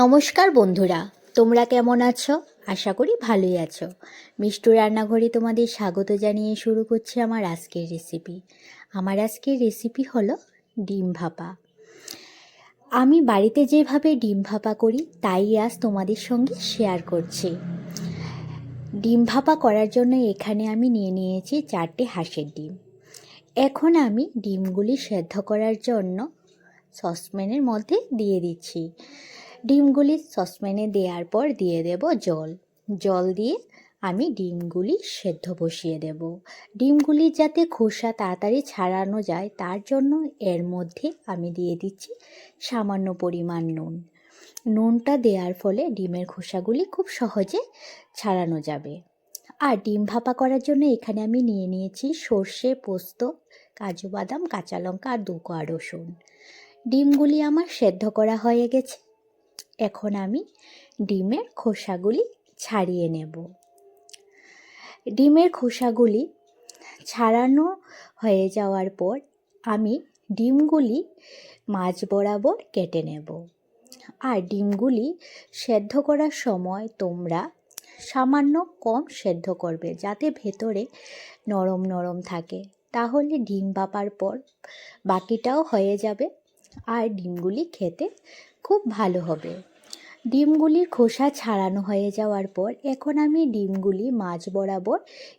নমস্কার বন্ধুরা, তোমরা কেমন আছো? আশা করি ভালোই আছো। মিষ্টু রান্নাঘরে তোমাদের স্বাগত জানিয়ে শুরু করছি আমার আজকের রেসিপি আমার আজকের রেসিপি হলো ডিম ভাপা। আমি বাড়িতে যেভাবে ডিম ভাপা করি, তাই আজ তোমাদের সঙ্গে শেয়ার করছি। ডিম ভাপা করার জন্য এখানে আমি নিয়ে নিয়েছি চারটে হাঁসের ডিম। এখন আমি ডিমগুলি সেদ্ধ করার জন্য সসপ্যানের মধ্যে দিয়ে দিচ্ছি। ডিমগুলি সসপ্যানে দেওয়ার পর দিয়ে দেব জল। জল দিয়ে আমি ডিমগুলি সেদ্ধ বসিয়ে দেব। ডিমগুলি যাতে খোসা তাড়াতাড়ি ছাড়ানো যায়, তার জন্য এর মধ্যে আমি দিয়ে দিচ্ছি সামান্য পরিমাণ নুন। নুনটা দেওয়ার ফলে ডিমের খোসাগুলি খুব সহজে ছাড়ানো যাবে। আর ডিম ভাপা করার জন্য এখানে আমি নিয়ে নিয়েছি সর্ষে, পোস্ত, কাজু বাদাম, কাঁচা লঙ্কা আর দু কোয়া রসুন। ডিমগুলি আমার সেদ্ধ করা হয়ে গেছে। এখন আমি ডিমের খোসাগুলি ছাড়িয়ে নেব। ডিমের খোসাগুলি ছাড়ানো হয়ে যাওয়ার পর আমি ডিমগুলি মাছ বরাবর কেটে নেব। আর ডিমগুলি সেদ্ধ করার সময় তোমরা সামান্য কম সেদ্ধ করবে যাতে ভেতরে নরম নরম থাকে। তাহলে ডিম বাপার পর বাকিটাও হয়ে যাবে। আর ডিমগুলি খেতে খুব ভালো হবে। ডিমগুলির খোসা ছাড়ানো হয়ে যাওয়ার পর এখন আমি ডিমগুলি মাছ বরাবর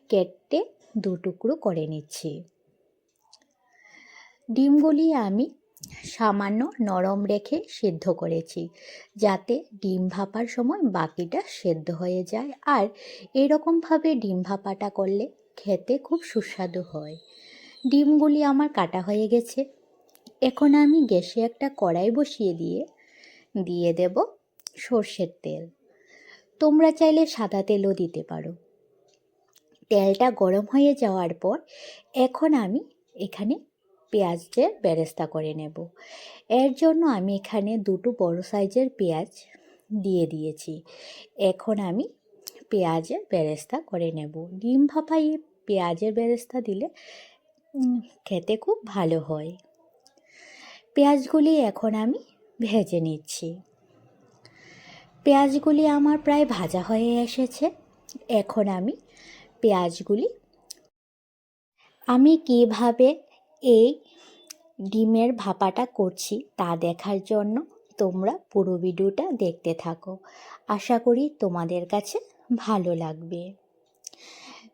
কেটে দু টুকরো করে নিচ্ছি। ডিমগুলি আমি সামান্য নরম রেখে সেদ্ধ করেছি, যাতে ডিম ভাপার সময় বাকিটা সেদ্ধ হয়ে যায়। আর এরকমভাবে ডিম ভাপাটা করলে খেতে খুব সুস্বাদু হয়। ডিমগুলি আমার কাটা হয়ে গেছে। এখন আমি গ্যাসে একটা কড়াই বসিয়ে দিয়ে দিয়ে দেব সর্ষের তেল। তোমরা চাইলে সাদা তেলও দিতে পারো। তেলটা গরম হয়ে যাওয়ার পর এখন আমি এখানে পেঁয়াজের বেরেস্তা করে নেব। এর জন্য আমি এখানে দুটো বড় সাইজের পেঁয়াজ দিয়ে দিয়েছি। এখন আমি পেঁয়াজের বেরেস্তা করে নেব। ডিম ভাপাই পেঁয়াজের বেরেস্তা দিলে খেতে খুব ভালো হয়। পেঁয়াজগুলি এখন আমি ভেজে নিচ্ছি। পেঁয়াজগুলি আমার প্রায় ভাজা হয়ে এসেছে। এখন আমি পেঁয়াজগুলি আমি কীভাবে এই ডিমের ভাপাটা করছি তা দেখার জন্য তোমরা পুরো ভিডিওটা দেখতে থাকো। আশা করি তোমাদের কাছে ভালো লাগবে।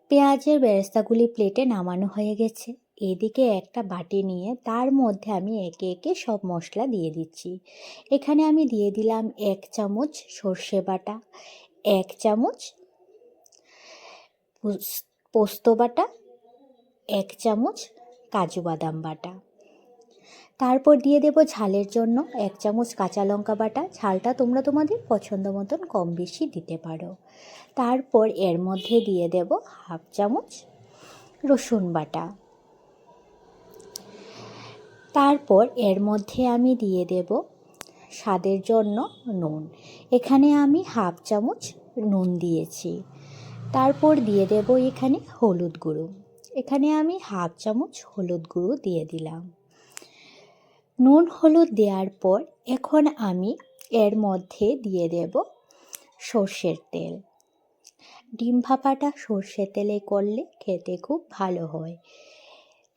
পেঁয়াজের বেরেস্তাগুলি প্লেটে নামানো হয়ে গেছে। এদিকে একটা বাটি নিয়ে তার মধ্যে আমি একে একে সব মশলা দিয়ে দিচ্ছি। এখানে আমি দিয়ে দিলাম এক চামচ সর্ষে বাটা, এক চামচ পোস্ত বাটা, এক চামচ কাজু বাদাম বাটা। তারপর দিয়ে দেব ঝালের জন্য এক চামচ কাঁচা লঙ্কা বাটা। ঝালটা তোমরা তোমাদের পছন্দ মতন কম বেশি দিতে পারো। তারপর এর মধ্যে দিয়ে দেব হাফ চামচ রসুন বাটা। তারপর এর মধ্যে আমি দিয়ে দেব স্বাদের জন্য নুন। এখানে আমি হাফ চামচ নুন দিয়েছি। তারপর দিয়ে দেব এখানে হলুদ গুঁড়ো। এখানে আমি হাফ চামচ হলুদ গুঁড়ো দিয়ে দিলাম। নুন হলুদ দেওয়ার পর এখন আমি এর মধ্যে দিয়ে দেব সর্ষের তেল। ডিম ভাপাটা সর্ষের তেলে করলে খেতে খুব ভালো হয়।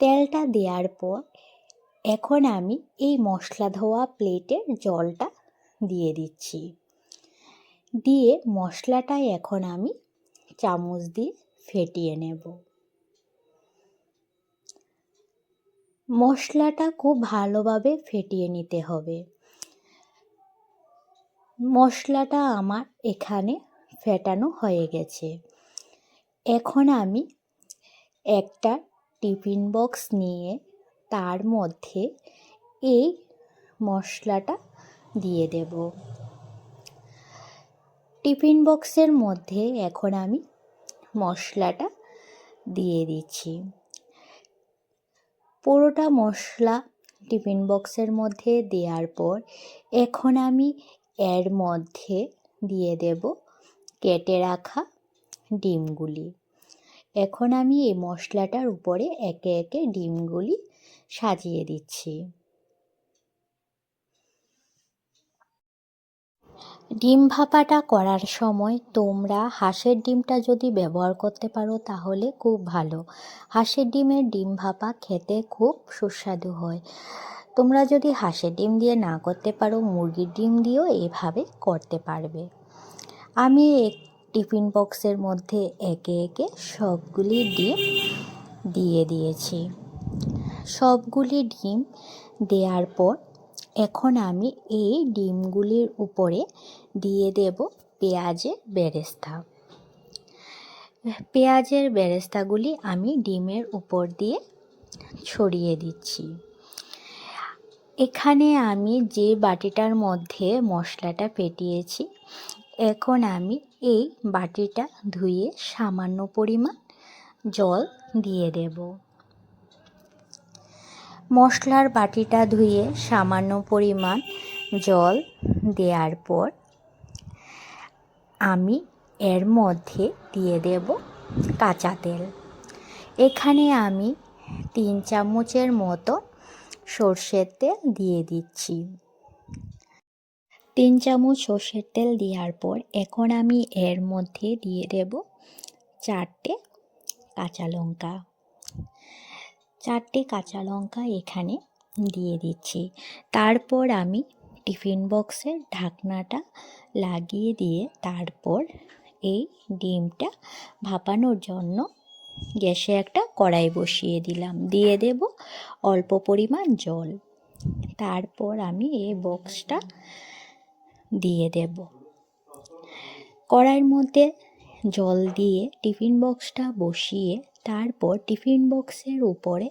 তেলটা দেওয়ার পর এখন আমি এই মশলা ধোয়া প্লেটের জলটা দিয়ে দিচ্ছি। দিয়ে মশলাটা এখন আমি চামচ দিয়ে ফেটিয়ে নেব। মশলাটা খুব ভালোভাবে ফেটিয়ে নিতে হবে। মশলাটা আমার এখানে ফেটানো হয়ে গেছে। এখন আমি একটা টিফিন বক্স নিয়ে তার মধ্যে এই মশলাটা দিয়ে দেব। টিফিন বক্সের মধ্যে এখন আমি মশলাটা দিয়ে দিচ্ছি। পুরোটা মশলা টিফিন বক্সের মধ্যে দেওয়ার পর এখন আমি এর মধ্যে দিয়ে দেব কেটে রাখা ডিমগুলি। এখন আমি এই মশলাটার উপরে একে একে ডিমগুলি সাজিয়ে দিচ্ছি। ডিম ভাপাটা করার সময় তোমরা হাঁসের ডিমটা যদি ব্যবহার করতে পারো তাহলে খুব ভালো। হাঁসের ডিমের ডিম ভাপা খেতে খুব সুস্বাদু হয়। তোমরা যদি হাঁসের ডিম দিয়ে না করতে পারো, মুরগির ডিম দিয়েও এভাবে করতে পারবে। আমি এক টিফিন বক্সের মধ্যে একে একে সবগুলি ডিম দিয়ে দিয়েছি। সবগুলি ডিম দেওয়ার পর এখন আমি এই ডিমগুলির উপরে দিয়ে দেব পেঁয়াজের বেরেস্তা। পেঁয়াজের বেরেস্তাগুলি আমি ডিমের উপর দিয়ে ছড়িয়ে দিচ্ছি। এখানে আমি যে বাটিটার মধ্যে মশলাটা ফেটিয়েছি, এখন আমি এই বাটিটা ধুয়ে সামান্য পরিমাণ জল দিয়ে দেব। মশলার বাটিটা ধুয়ে সামান্য পরিমাণ জল দেওয়ার পর আমি এর মধ্যে দিয়ে দেব কাঁচা তেল। এখানে আমি তিন চামচের মতো সর্ষের তেল দিয়ে দিচ্ছি। তিন চামচ সর্ষের তেল দেওয়ার পর এখন আমি এর মধ্যে দিয়ে দেব চারটে কাঁচা লঙ্কা। চারটে কাঁচা লঙ্কা এখানে দিয়ে দিচ্ছি। তারপর আমি টিফিন বক্সের ঢাকনাটা লাগিয়ে দিয়ে তারপর এই ডিমটা ভাপানোর জন্য গ্যাসে একটা কড়াই বসিয়ে দিলাম। দিয়ে দেব অল্প পরিমাণ জল। তারপর আমি এই বক্সটা দিয়ে দেব। কড়াইয়ের মধ্যে জল দিয়ে টিফিন বক্সটা বসিয়ে তারপর টিফিন বক্সের উপরে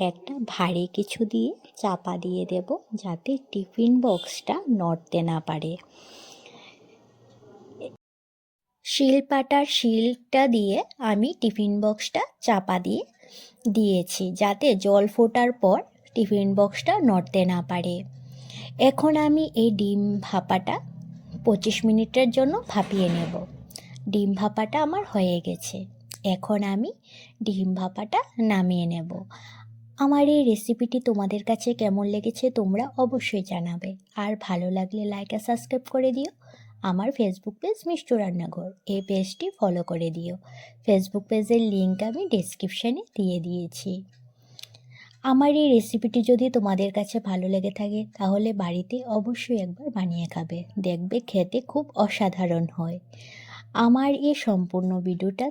একটা ভারী কিছু দিয়ে চাপা দিয়ে দেব যাতে টিফিন বক্সটা নড়তে না পারে। শিলপাটার শিলটা দিয়ে আমি টিফিন বক্সটা চাপা দিয়ে দিয়েছি যাতে জল ফোটার পর টিফিন বক্সটা নড়তে না পারে। এখন আমি এই ডিম ভাপাটা পঁচিশ মিনিটের জন্য ভাপিয়ে নেব। ডিম ভাপাটা আমার হয়ে গেছে। এখন আমি ডিম ভাপাটা নামিয়ে নেব। আমার এই রেসিপিটি তোমাদের কাছে কেমন লেগেছে তোমরা অবশ্যই জানাবে। আর ভালো লাগলে লাইক আর সাবস্ক্রাইব করে দিও। আমার ফেসবুক পেজ মিষ্টু রান্নাঘর। এই পেজটি ফলো করে দিও। ফেসবুক পেজের লিঙ্ক আমি ডিসক্রিপশানে দিয়ে দিয়েছি। আমার এই রেসিপিটি যদি তোমাদের কাছে ভালো লেগে থাকে, তাহলে বাড়িতে অবশ্যই একবার বানিয়ে খাবে। দেখবে খেতে খুব অসাধারণ হয়। আমার এই সম্পূর্ণ ভিডিওটা